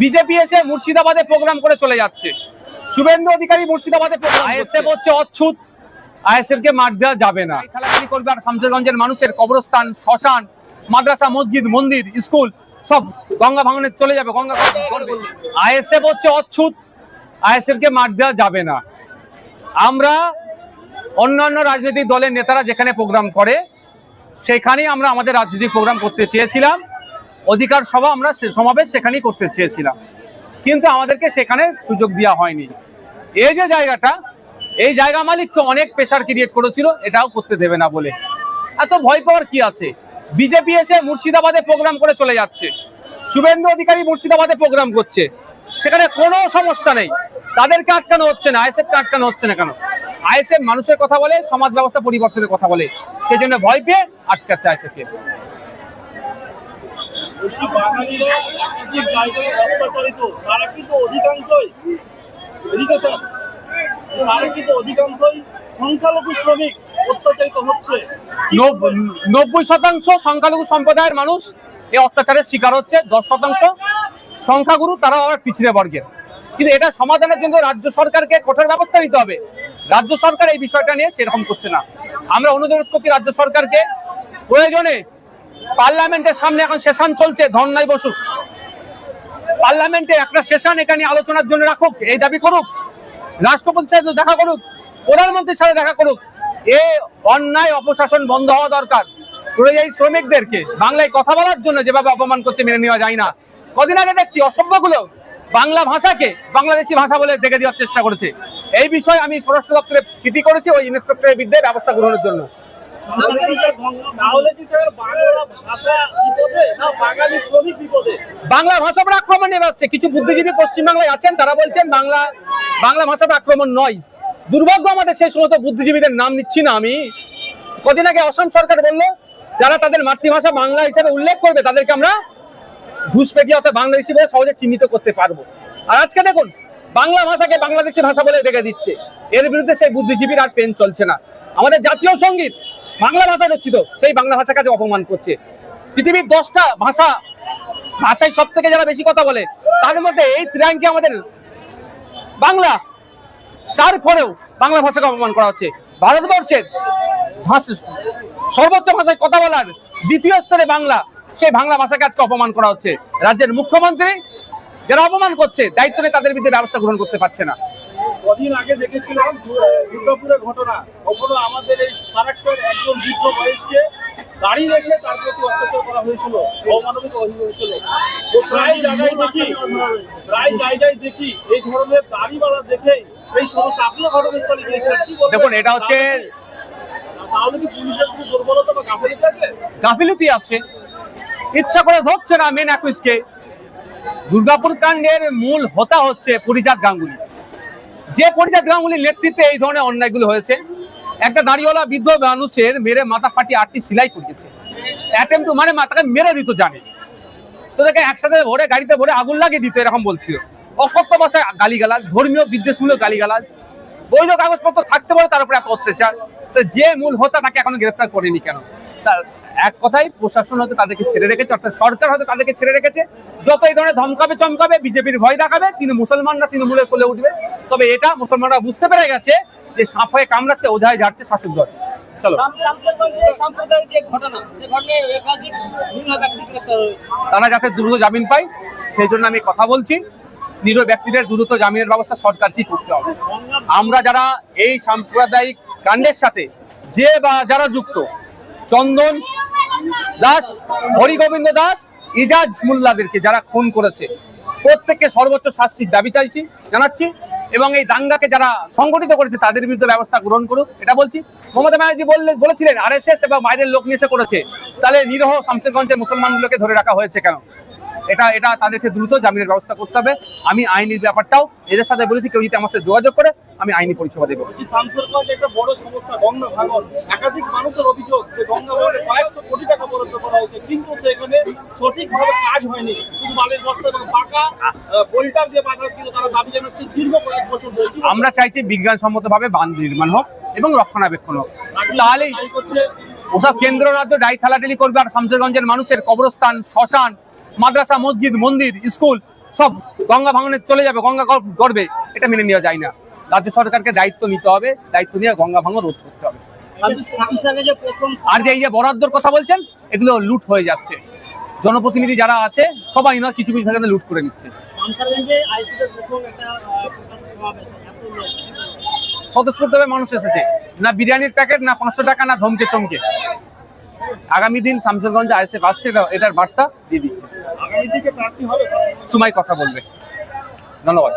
BJP এসে মুর্শিদাবাদে programme করে চলে যাচ্ছে। শুভেন্দু অধিকারী মুর্শিদাবাদে আইএসএফ হচ্ছে অচ্ছুত। আইএসএফ কে মার দেওয়া যাবে না। খেলাখেলি করবে আর শামসেরগঞ্জের মানুষের কবরস্থান শ্মশান মাদ্রাসা মসজিদ মন্দির স্কুল সব গঙ্গা ভাঙনে চলে যাবে গঙ্গা আইএসএফ হচ্ছে অচ্ছুত। আইএসএফ কে মার দেওয়া যাবে না। আমরা অন্যান্য রাজনৈতিক দলের নেতারা যেখানে প্রোগ্রাম করে সেখানেই আমরা আমাদের রাজনৈতিক প্রোগ্রাম করতে চেয়েছিলাম। অধিকার সভা আমরা সমাবেশ সেখানেই করতে চেয়েছিলাম। কিন্তু আমাদেরকে সেখানে সুযোগ দেওয়া হয়নি। এই যে জায়গাটা, এই জায়গা মালিক তো অনেক প্রেশার ক্রিয়েট করেছিল, এটাও করতে দেবে না বলে। এত ভয় পাওয়ার কি আছে? বিজেপি এসে মুর্শিদাবাদে প্রোগ্রাম করে চলে যাচ্ছে। শুভেন্দু অধিকারী মুর্শিদাবাদে প্রোগ্রাম করছে। সেখানে কোনো সমস্যা নেই। তাদেরকে আটকানো হচ্ছে না আইএসএফকে আটকানো হচ্ছে না কেন? আইএসএফ মানুষের কথা বলে, সমাজ ব্যবস্থা পরিবর্তনের কথা বলে। সেই জন্য ভয় পেয়ে আটকাচ্ছে আইএসএফকে বলছি বাঙালিরা একাধিক জায়গায় অত্যাচারিত তারা কিন্তু অধিকাংশই, এদিকে তারা কিন্তু অধিকাংশই সংখ্যালঘু শ্রমিক অত্যাচারিত হচ্ছে। নব্বই শতাংশ সংখ্যালঘু সম্প্রদায়ের মানুষ এই অত্যাচারের শিকার হচ্ছে, দশ শতাংশ সংখ্যাগুরু তারা আবার পিছিয়ে বর্গের কিন্তু এটা সমাধানের জন্য রাজ্য সরকারকে কঠোর ব্যবস্থা নিতে হবে। রাজ্য সরকার এই বিষয়টা নিয়ে সেরকম করছে না। আমরা অনুরোধ করছি রাজ্য সরকারকে প্রয়োজনে পার্লামেন্টের সামনে এখন সেশন চলছে, ধর্নায় বসুক। পার্লামেন্টে একটা সেশন এখানে আলোচনার জন্য রাখুক, এই দাবি করুক, রাষ্ট্রপতির সাথে দেখা করুক, প্রধানমন্ত্রীর সাথে দেখা করুক। এ অন্যায় অপশাসন বন্ধ হওয়া দরকার। পরিযায়ী শ্রমিকদেরকে বাংলায় কথা বলার জন্য যেভাবে অপমান করছে মেনে নেওয়া যায় না। কদিন আগে দেখছি অসভ্যগুলো বাংলা ভাষাকে বাংলাদেশি ভাষা বলে দেখে দেওয়ার চেষ্টা করেছে। এই বিষয়ে আমি স্বরাষ্ট্র দপ্তরে চিঠি করেছি, ওই ইন্সপেক্টরের বিরুদ্ধে ব্যবস্থা গ্রহণের জন্য। বাংলা ভাষা উপর আক্রমণ নেমে আসছে কিছু বুদ্ধিজীবী পশ্চিমবাংলায় আছেন, তারা বলছেন বাংলা বাংলা ভাষার উপর আক্রমণ নয়। দুর্ভাগ্য আমাদের সেই সমস্ত বুদ্ধিজীবীদের নাম নিচ্ছি না আমি। কদিন আগে অসম সরকার বলল, যারা তাদের মাতৃভাষা বাংলা হিসেবে উল্লেখ করবে, তাদেরকে আমরা ঘুষপেটিয়া অর্থাৎ বলে সহজে চিহ্নিত করতে পারব। আর আজকে দেখুন, বাংলা ভাষাকে বাংলাদেশি ভাষা বলে দেখে দিচ্ছে। এর বিরুদ্ধে সেই বুদ্ধিজীবীর আর পেন চলছে না। আমাদের জাতীয় সংগীত বাংলা ভাষা রচিত, সেই বাংলা ভাষাকে অপমান করছে। পৃথিবীর দশটা ভাষা, ভাষায় সব থেকে যারা বেশি কথা বলে, তার মধ্যে এই ত্রিয়াঙ্কে আমাদের বাংলা। তারপরেও বাংলা ভাষাকে অপমান করা হচ্ছে। ভারতবর্ষের ভাষা, সর্বোচ্চ ভাষায় কথা বলার দ্বিতীয় স্তরে বাংলা, সেই বাংলা ভাষাকে আজকে অপমান করা হচ্ছে। রাজ্যের মুখ্যমন্ত্রী যারা অপমান করছে, দায়িত্ব নিয়ে তাদের বিরুদ্ধে ব্যবস্থা গ্রহণ করতে পারছে না। কদিন আগে দেখেছিলাম দুর্গাপুরের ঘটনা। কখনো আমাদের এই ফারাক্কার একজন বৃদ্ধ বয়সকে দাঁড়িয়ে রেখে তার প্রতি অত্যাচার করা হয়েছিল অমানবিক হয়েছিল তো প্রায় জায়গায় দেখি প্রায় জায়গায় দেখি এই ধরনের দাড়িওয়ালা দেখে এই সমস্যা। আপনিও ঘটনাস্থলে গিয়েছিলেন কি দেখুন এটা হচ্ছে তাহলে কি পুলিশের কোনো দুর্বলতা বা গাফিলতি আছে? গাফিলতি আছে। ইচ্ছা করে ধরছে না মেন অ্যাকুইজকে দুর্গাপুর কাণ্ডের মূল হতা হচ্ছে পরিজাত গাঙ্গুলি। যে পরিজাত গাঙ্গুলির নেতৃত্বে এই ধরনের অন্যায়গুলো হয়েছে, একটা দাঁড়িওয়ালা বৃদ্ধ মানুষের মেরে মাথা ফাটিয়ে আটটি সিলাই করিয়েছে। অ্যাটেম্প মানে মাথাকে মেরে দিত জানে। তো তোদেরকে একসাথে ভরে গাড়িতে ভরে আগুন লাগিয়ে দিত এরকম বলছিল। অকথ্য ভাষায় গালিগালাজ, ধর্মীয় বিদ্বেষমূলক গালিগালাজ। বৈধ কাগজপত্র থাকতে পারে, তার উপরে এত অত্যাচার। যে মূল হোতা তাকে এখনও গ্রেফতার করেনি কেন? এক কথাই প্রশাসন হয়তো তাদেরকে ছেড়ে রেখেছে অর্থাৎ সরকার হয়তো তাদেরকে ছেড়ে রেখেছে। যত এই ধরনের ধমকাবে চমকাবে বিজেপির ভয় দেখাবে তিনি মুসলমানরা তৃণমূলের কোলে উঠবে। তবে এটা মুসলমানরা বুঝতে পেরে গেছে যে সাপ হয়ে কামড়াচ্ছে ওঝায় ঝাড়ছে শাসক দল। তারা যাতে দ্রুত জামিন পায় সেই জন্য আমি কথা বলছি। নিরীহ ব্যক্তিদের দ্রুত জামিনের ব্যবস্থা সরকার কি করতে হবে। আমরা যারা এই সাম্প্রদায়িক কাণ্ডের সাথে যে বা যারা যুক্ত চন্দন দাস, হরিগোবিন্দ দাস, ইজাজ মোল্লাদেরকে যারা খুন করেছে। প্রত্যেককে সর্বোচ্চ শাস্তির দাবি চাইছি, জানাচ্ছি এবং এই দাঙ্গাকে যারা সংগঠিত করেছে, তাদের বিরুদ্ধে ব্যবস্থা গ্রহণ করুক, এটা বলছি। মমতা ব্যানার্জি বললে বলেছিলেন আর এস এস এবং বাইরের লোক নিয়ে করেছে। তাহলে নিরহ শামসেরগঞ্জের মুসলমানগুলোকে ধরে রাখা হয়েছে কেন? এটা এটা তাদেরকে দ্রুত জামিনের ব্যবস্থা করতে হবে। আমি আইনি ব্যাপারটাও এদের সাথে বলেছি কেউ যদি আমার সাথে যোগাযোগ করে আমি আইনি পরিষেবা দেবো। শামসেরগঞ্জ একটা বড় সমস্যা গঙ্গা ভাঙন একাধিক মানুষের অভিযোগ যে গঙ্গা ভাঙনে কয়েকশো কোটি টাকা বরাদ্দ করা হয়েছে কিন্তু সেখানে সঠিকভাবে কাজ হয়নি। শুধু বালির বস্তা এবং পাকা বোল্টার যে বাজার কিন্তু তারা দাবি জানাচ্ছে দীর্ঘ কয়েক বছর ধরে। আমরা চাইছি বিজ্ঞানসম্মতভাবে বাঁধ নির্মাণ হোক এবং রক্ষণাবেক্ষণ হোক। তাহলেই ওসব কেন্দ্র রাজ্য ডাই ঠেলাঠেলি করবে আর শামসেরগঞ্জের মানুষের কবরস্থান শ্মশান মাদ্রাসা মসজিদ মন্দির স্কুল সব গঙ্গা ভাঙনে চলে যাবে গঙ্গা গর্ব- গড়বে এটা মেনে নেওয়া যায় না। রাজ্য সরকারকে দায়িত্ব নিতে হবে দায়িত্ব নিয়ে গঙ্গা ভাঙন রোধ করতে হবে। আর যে এই যে বরাদ্দর কথা বলছেন এগুলো লুট হয়ে যাচ্ছে। জনপ্রতিনিধি যারা আছে সবাই না কিছু কিছু জায়গাতে লুট করে নিচ্ছে। স্বতঃস্ফূর্তভাবে মানুষ এসেছে। না বিরিয়ানির প্যাকেট না পাঁচশো টাকা না ধমকে চমকে। আগামী দিন শামসেরগঞ্জ আইএসএফ আসছে এটার বার্তা দিয়ে দিচ্ছে। সময় কথা বলবে। ধন্যবাদ।